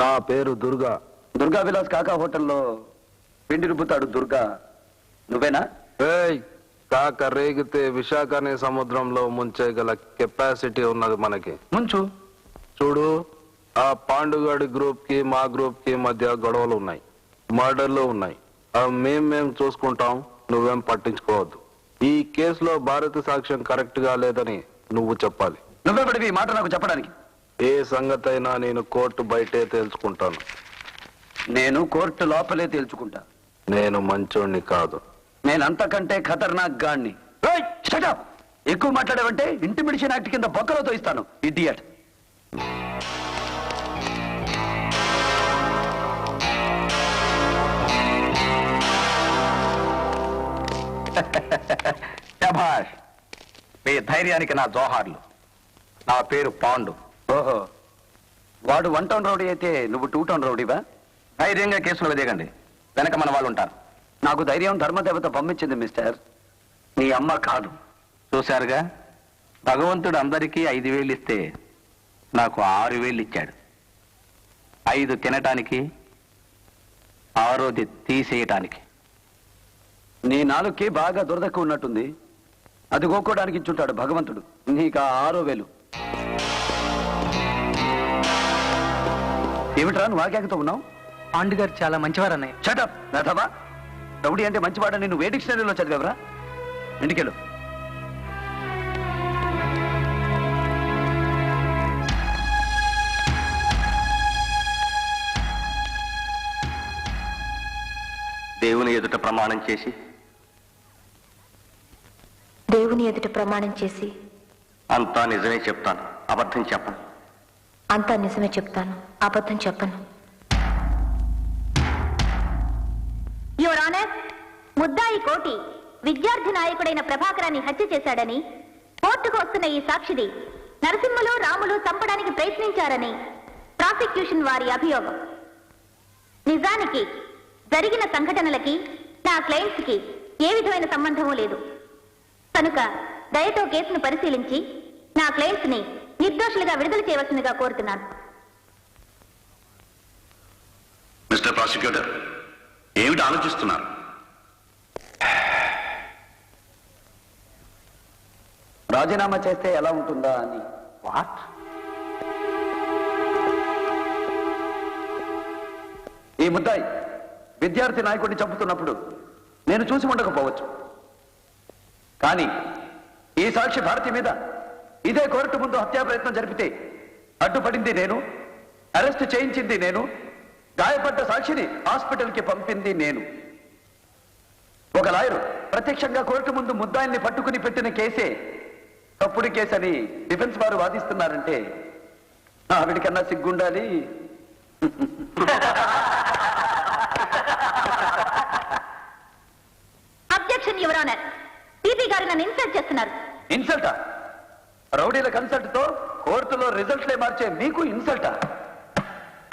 నా పేరు దుర్గా. దుర్గా విలాస్ కాకా హోటల్లో పిండి రుబ్బుతాడు దుర్గా. నువ్వేనా? ఏయ్ కాక రేగితే విశాఖని సముద్రంలో ముంచేయగల కెపాసిటీ ఉన్నది మనకి. ముంచు. చూడు ఆ పాండుగాడి గ్రూప్కి మా గ్రూప్కి మధ్య గొడవలు ఉన్నాయి. మర్డర్లు ఉన్నాయి. అవి మేం మేం చూసుకుంటాం నువ్వేం పట్టించుకోవద్దు. ఈ కేసులో భారత సాక్ష్యం కరెక్ట్గా లేదని నువ్వు చెప్పాలి. నువ్వే పడివి మాట నాకు చెప్పడానికి. ఏ సంగతైనా నేను కోర్టు బయటే తేల్చుకుంటాను. నేను కోర్టు లోపలే తేల్చుకుంటా. నేను మంచోణ్ణి కాదు. నేను అంతకంటే ఖతర్నాక్ గాణ్ణి! ఎక్కువ మాట్లాడావంటే ఇంటిమిడిషన్ యాక్ట్ కింద బొక్కలతో ఇస్తాను ఇడియట్. మీ ధైర్యానికి నా జోహార్లు. నా పేరు పాండు. ఓహో. వాడు వన్ టౌన్ రౌడీ అయితే నువ్వు టూ టౌన్ రౌడీవా ధైర్యంగా కేసులు వెదగండి వెనక మన వాళ్ళు ఉంటారు. నాకు ధైర్యం ధర్మదేవత పంపించింది మిస్టర్. నీ అమ్మ కాదు. చూశారుగా? భగవంతుడు అందరికీ ఐదు వేలు ఇస్తే నాకు ఆరు వేలు ఇచ్చాడు. ఐదు తినటానికి ఆరోది తీసేయటానికి. నీ నాలుగుకి బాగా దురదక్కువ ఉన్నట్టుంది. అది గోక్కోడానికి ఇచ్చుంటాడు భగవంతుడు. నీకు ఆరో వేలు. ఏమిట్రా నువ్వు ఆగాకతో ఉన్నావు? పాండు గారు చాలా మంచివారు అన్నయ్య. చటప్ రథవా రౌడీ అంటే మంచివాడని నువ్వు ఏ డిక్షనరీలో చదివావరా? ఇంటికెళ్ళు. దేవుని ఎదుట ప్రమాణం చేసి దేవుని ఎదుట ప్రమాణం చేసి. అంతా నిజమే చెప్తాను. అబద్ధం చెప్పను. అంతా నిజమే చెప్తాను. అబద్ధం చెప్పను. యువర్ ఆనర్ ముద్దాయి కోటి విద్యార్థి నాయకుడైన ప్రభాకరాన్ని హత్య చేశాడని కోర్టుకు వస్తున్న ఈ సాక్షిది నరసింహులు రాములు చంపడానికి ప్రయత్నించారని ప్రాసిక్యూషన్ వారి అభియోగం. నిజానికి జరిగిన సంఘటనలకి నా క్లయింట్స్కి ఏ విధమైన సంబంధమూ లేదు. కనుక దయతో కేసును పరిశీలించి నా క్లయింట్స్ని నిర్దోషులుగా విడుదల చేయవలసిందిగా కోరుతున్నాను. మిస్టర్ ప్రాసిక్యూటర్ ఏమిటి ఆలోచిస్తున్నారు? రాజీనామా చేస్తే ఎలా ఉంటుందా అని. వాట్ ఈ ముద్దాయి విద్యార్థి నాయకుడిని చంపుతున్నప్పుడు నేను చూసి ఉండకపోవచ్చు. కానీ ఈ సాక్షి భారతి మీద ఇదే కోర్టు ముందు హత్యా ప్రయత్నం జరిపితే అడ్డుపడింది నేను అరెస్ట్ చేయించింది నేను గాయపడ్డ సాక్షిని హాస్పిటల్కి పంపింది నేను. ఒక లాయరు ప్రత్యక్షంగా కోర్టు ముందు ముద్దాయిల్ని పట్టుకుని పెట్టిన కేసే తప్పుడు కేసని డిఫెన్స్ వారు వాదిస్తున్నారంటే ఆవిడికన్నా సిగ్గుండాలి. Objection your honour. టీపీ గారు నన్ను ఇన్సల్ట్ చేస్తున్నారు. ఇన్సల్టా? రౌడీల కన్సల్ట్తో కోర్టులో రిజల్ట్లే మార్చే మీకు ఇన్సల్టా?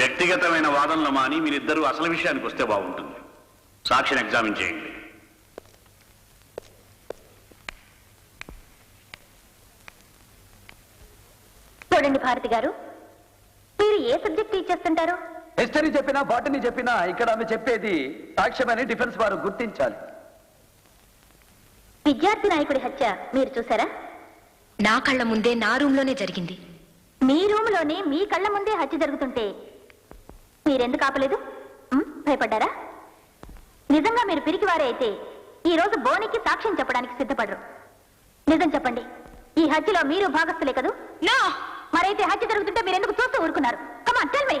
వ్యక్తిగతమైన వాదనలు మాని మీరిద్దరూ అసలు విషయానికి వస్తే బాగుంటుంది. సాక్షిని ఎగ్జామిన్ చేయండి. చూడండి భారతి గారు మీరు ఏ సబ్జెక్ట్ టీచ్ చేస్తుంటారు? హిస్టరీ చెప్పినా బాటనీ చెప్పినా ఇక్కడ ఆమె చెప్పేది సాక్ష్యమని డిఫెన్స్ వారు గుర్తించాలి. విద్యార్థి నాయకుడి హత్య మీరు చూసారా? నా కళ్ళ ముందే నా రూమ్లోనే జరిగింది. మీ రూమ్ మీ కళ్ళ ముందే హత్య జరుగుతుంటే మీరెందుకు ఆపలేదు? భయపడ్డారా? నిజంగా మీరు పిరికివారే అయితే ఈ రోజు బోనికి సాక్ష్యం చెప్పడానికి సిద్ధపడరు. నిజం చెప్పండి ఈ హత్యలో మీరు భాగస్థులే కదూ? మరైతే హత్య జరుగుతుంటే మీరు ఎందుకు చూస్తూ ఊరుకున్నారు? కమాన్ టెల్ మీ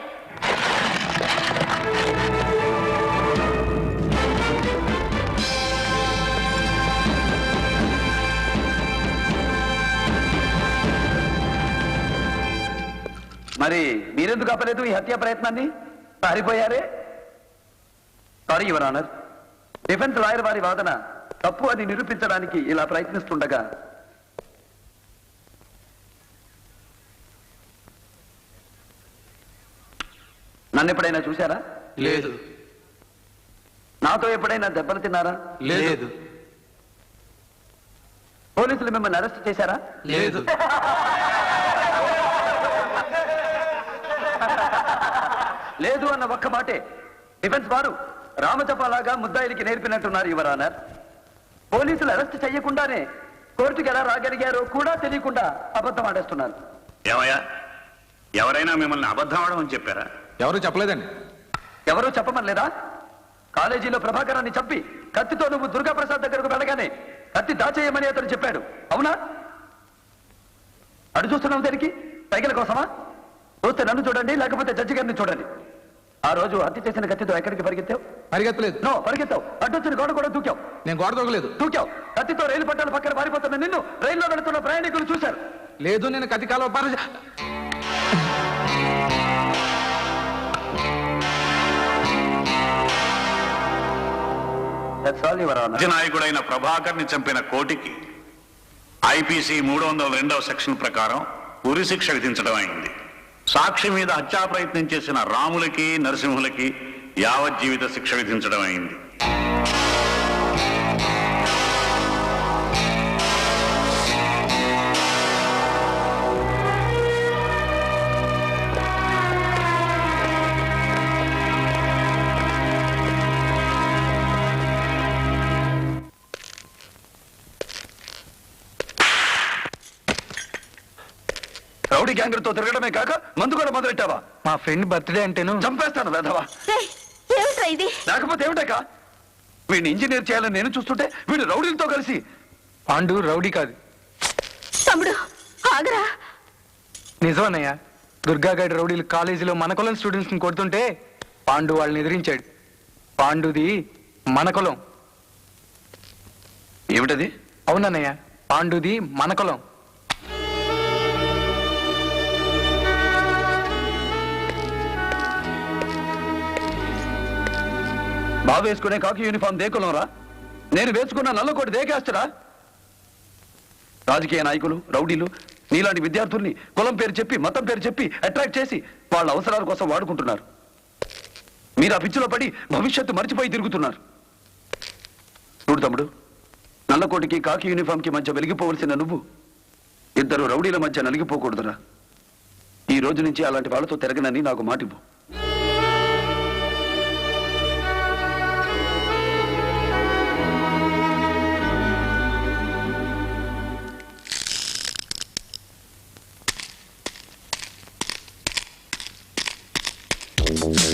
మరి మీరెందుకు ఆపలేదు ఈ హత్యా ప్రయత్నాన్ని? పారిపోయారే? Sorry your honour defence lawyer వారి వాదన తప్పు అని నిరూపించడానికి ఇలా ప్రయత్నిస్తుండగా నన్ను ఎప్పుడైనా చూశారా? లేదు. నాతో ఎప్పుడైనా దెబ్బలు తిన్నారా? లేదు. పోలీసులు మిమ్మల్ని అరెస్ట్ చేశారా? లేదు. లేదు అన్న ఒక్క మాటే. డిఫెన్స్ వారు రామచపలాగా ముద్దాయిలకి నేర్పినట్టున్నారు యువరానర్ పోలీసులు అరెస్ట్ చేయకుండానే కోర్టుకి ఎలా రాగలిగారో కూడా తెలియకుండా అబద్ధం ఆడేస్తున్నారు. ఏమయ్యా? ఎవరైనా మిమ్మల్ని అబద్ధం ఆడమని చెప్పారా? ఎవరు చెప్పలేదండి. ఎవరూ చెప్పమనలేదా? కాలేజీలో ప్రభాకరాన్ని చంపి కత్తితో నువ్వు దుర్గా ప్రసాద్ దగ్గరకు వెళ్ళగానే కత్తి దాచేయమని అతను చెప్పాడు. అవునా? అడు చూస్తున్నావు దానికి? పైగల కోసమా చూస్తే నన్ను చూడండి లేకపోతే జడ్జి గారిని చూడండి. ఆ రోజు హత్య చేసిన కత్తితో ఎక్కడికి పరిగెత్తావు? పరిగెత్తలేదు. నో పరిగెత్తావు. అడ్డొచ్చిన గోడ కూడా దూకావు. నేను గోడ దొరకలేదు దూకావు. కత్తితో రైలు పట్టాల పక్కన పారిపోతున్న నిన్ను రైల్లో వెళుతున్న ప్రయాణికులు చూశారు. లేదు నేను కతి కాలువ పార. నాయకుడైన ప్రభాకర్ని చంపిన కోటికి ఐపీసీ మూడు వందల రెండవ సెక్షన్ ప్రకారం ఉరి శిక్ష విధించడం అయింది. సాక్షి మీద హత్యా ప్రయత్నం చేసిన రాములకి నరసింహులకి యావజ్జీవిత శిక్ష విధించడం అయింది. రౌడీ గ్యాంగులతో తిరగడమే కాక మందు కూడా మొదలెట్టావా? మా ఫ్రెండ్ బర్త్డే అంటేను. చంపేస్తాను వేధవా. రేయ్, ఏమిట్రా ఇది? లేకపోతే ఏమిటాక వీడిని ఇంజనీర్ చేయాలని నేను చూస్తుంటే వీడు రౌడీలతో కలిసి పాండు రౌడీ కాదు. తమ్ముడు ఆగరా. నిజమన్నయ్య దుర్గాగడ్ రౌడీలు కాలేజీలో మన కులం స్టూడెంట్స్ని కొడుతుంటే పాండు వాళ్ళని ఎదిరించాడు. పాండుది మన కులం. ఏమిటది? అవునన్నయ్య పాండుది మన కులం. బాబు వేసుకునే కాకి యూనిఫామ్ దేకులంరా? నేను వేసుకున్న నల్లకోటి దేకేస్తారా? రాజకీయ నాయకులు రౌడీలు నీలాంటి విద్యార్థుల్ని కులం పేరు చెప్పి మతం పేరు చెప్పి అట్రాక్ట్ చేసి వాళ్ళ అవసరాల కోసం వాడుకుంటున్నారు. మీరు ఆ పిచ్చిలో పడి భవిష్యత్తు మర్చిపోయి తిరుగుతున్నారు. చూడు తమ్ముడు నల్లకోటికి కాకి యూనిఫామ్కి మధ్య వెలిగిపోవలసిన నువ్వు ఇద్దరు రౌడీల మధ్య నలిగిపోకూడదురా. ఈ రోజు నుంచి అలాంటి వాళ్ళతో తిరగనని నాకు మాటివ్వు.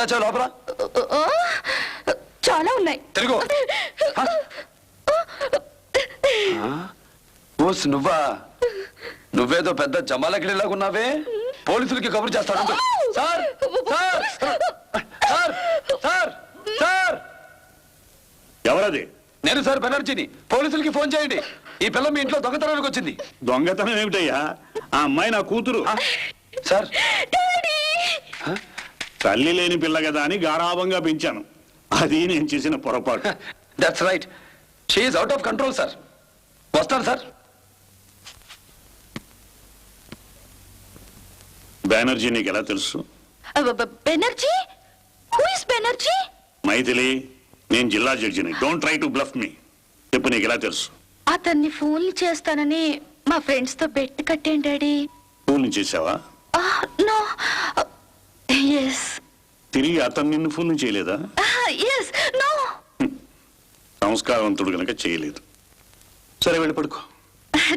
దాచా లోపల? ఆ, చాలా ఉన్నాయి. ఓస్ నువ్వా? నువ్వేదో పెద్ద జమాలకిడిలాగా ఉన్నావే? పోలీసులకి కబురు చేస్తాడు sir sir sir sir sir. ఎవరది? నేను సార్ బెనర్జీని. పోలీసులకి ఫోన్ చేయండి. ఈ పిల్ల మీ ఇంట్లో దొంగతనానికి వచ్చింది. దొంగతనం ఏమిటయ్యా? ఆ అమ్మాయి నా కూతురు. సార్. తల్లి లేని పిల్ల కదా అని గారాభంగా పెంచాను. అది నేను చేసిన పొరపాటు. That's right she's out of control sir వస్తాను సార్ బెనర్జీ నీకు ఎలా తెలుసు Banerjee? Who is Banerjee? Maithili నేను జిల్లా జడ్జిని. Don't try to bluff me చెప్పు నీకు ఎలా తెలుసు? అతన్ని ఫోన్ చేస్తానని మా ఫ్రెండ్స్తో బెట్ కట్టేం డాడీ. ఫోన్ చేసావా? నో. తిరిగి అతను నిన్ను ఫోన్ చేయలేదా? సంస్కారవంతుడు కనుక చేయలేదు. సరే వెళ్ళి పడుకో.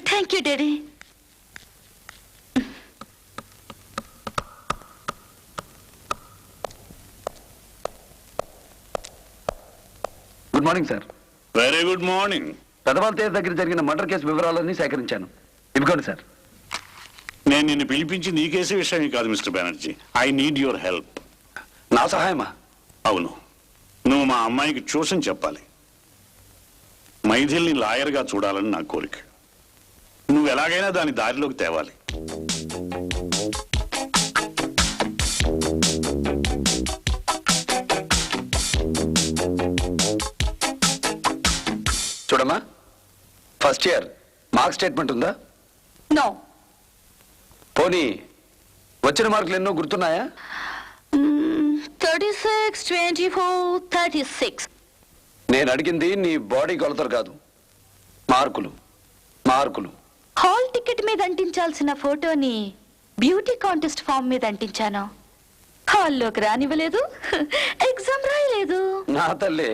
Thank you daddy good morning sir very good morning పెదవాల తేజ్ దగ్గర జరిగిన మర్డర్ కేసు వివరాలన్నీ సేకరించాను. ఇవ్వకండి సార్ నేను నిన్ను పిలిపించింది ఈ కేసు విషయం కాదు mister Banerjee. I need your help. నా సహాయమా? అవును. నువ్వు మా అమ్మాయికి ట్యూషన్ చెప్పాలి. మైథిల్ని లాయర్గా చూడాలని నా కోరిక. నువ్వు ఎలాగైనా దాని దారిలోకి తేవాలి. చూడమ్మా ఫస్ట్ ఇయర్ మార్క్ స్టేట్మెంట్ ఉందా? నో పోనీ వచ్చిన మార్కులు ఎన్నో గుర్తున్నాయా? Thirty six twenty four thirty six నేను అడిగింది నీ బాడీ కొలతలు కాదు మార్కులు మార్కులు. హాల్ టికెట్ మీద అంటించాల్సిన ఫోటోని బ్యూటీ కాంటెస్ట్ ఫామ్ మీద అంటించాను. హాల్లోకి రానివ్వలేదు ఎగ్జామ్ రాయలేదు. నా తల్లి.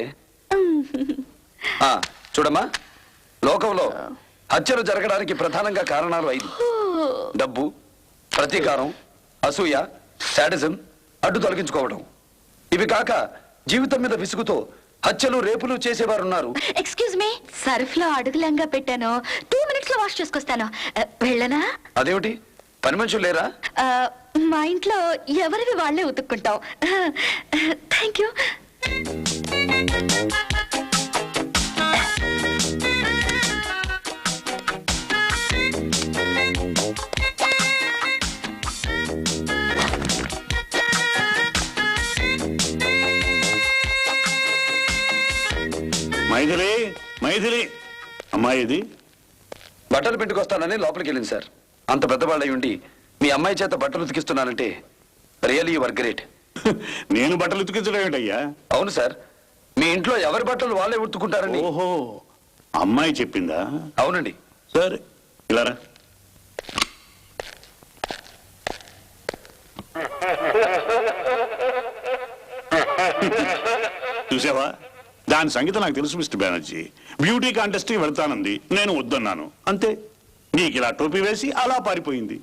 చూడమ్మా లోకంలో హత్యలు జరగడానికి ప్రధానంగా కారణాలు ఐదు. డబ్బు ప్రతీకారం అసూయ శాడిజం అడ్డు తొలగించుకోవడం. ఇవి కాక జీవితం మీద విసుగుతో హత్యలు రేపులు చేసేవారు ఉన్నారు ఎక్స్క్యూజ్ మీ సర్ఫ్లో అడుగులంగా పెట్టాను. టూ మినిట్స్లో వాష్ చేసుకొస్తాను. వెళ్ళనా? అదేమిటి? పని మనుషులు లేరా? మా ఇంట్లో ఎవరివి వాళ్ళే ఉతుక్కుంటాం. థ్యాంక్ యూ మైథిలి అమ్మాయి ఇది బట్టలు పెట్టుకొస్తానని లోపలికి వెళ్ళింది సార్. అంత పెద్దవాళ్ళై ఉండి మీ అమ్మాయి చేత బట్టలు ఉతికిస్తున్నానంటే రియలీ యువర్ గ్రేట్. నేను బట్టలు ఉతికించడం ఏంటయ్యా అవును సార్. మీ ఇంట్లో ఎవరి బట్టలు వాళ్ళే ఉతుకుంటారని. ఓహో అమ్మాయి చెప్పిందా? అవునండి. సరే ఇలారా చూసావా? దాని సంగతి నాకు తెలుసు మిస్టర్ బెనర్జీ. బ్యూటీ కాంటెస్ట్కి వెళ్తానంది. నేను వద్దన్నాను. అంతే. నీకు ఇలా టోపీ వేసి అలా పారిపోయింది.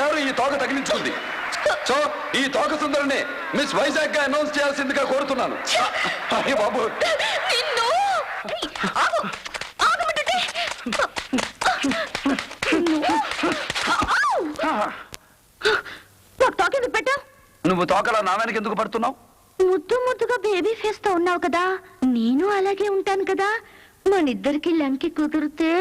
గారు ఈ తోక తగిలించుకుంది? సో ఈ తోక సుందరిని మిస్ వైజాగ్గా అనౌన్స్ చేయాల్సిందిగా కోరుతున్నాను. అయ్య బాబు. నువ్వు తోకలా నా వెనక ఎందుకు పడుతున్నావు? ముద్దు ముద్దుగా బేబీ ఫేస్తో ఉన్నావు కదా. నేను అలాగే ఉంటాను కదా. మన ఇద్దరికి లంకి కుదిరితే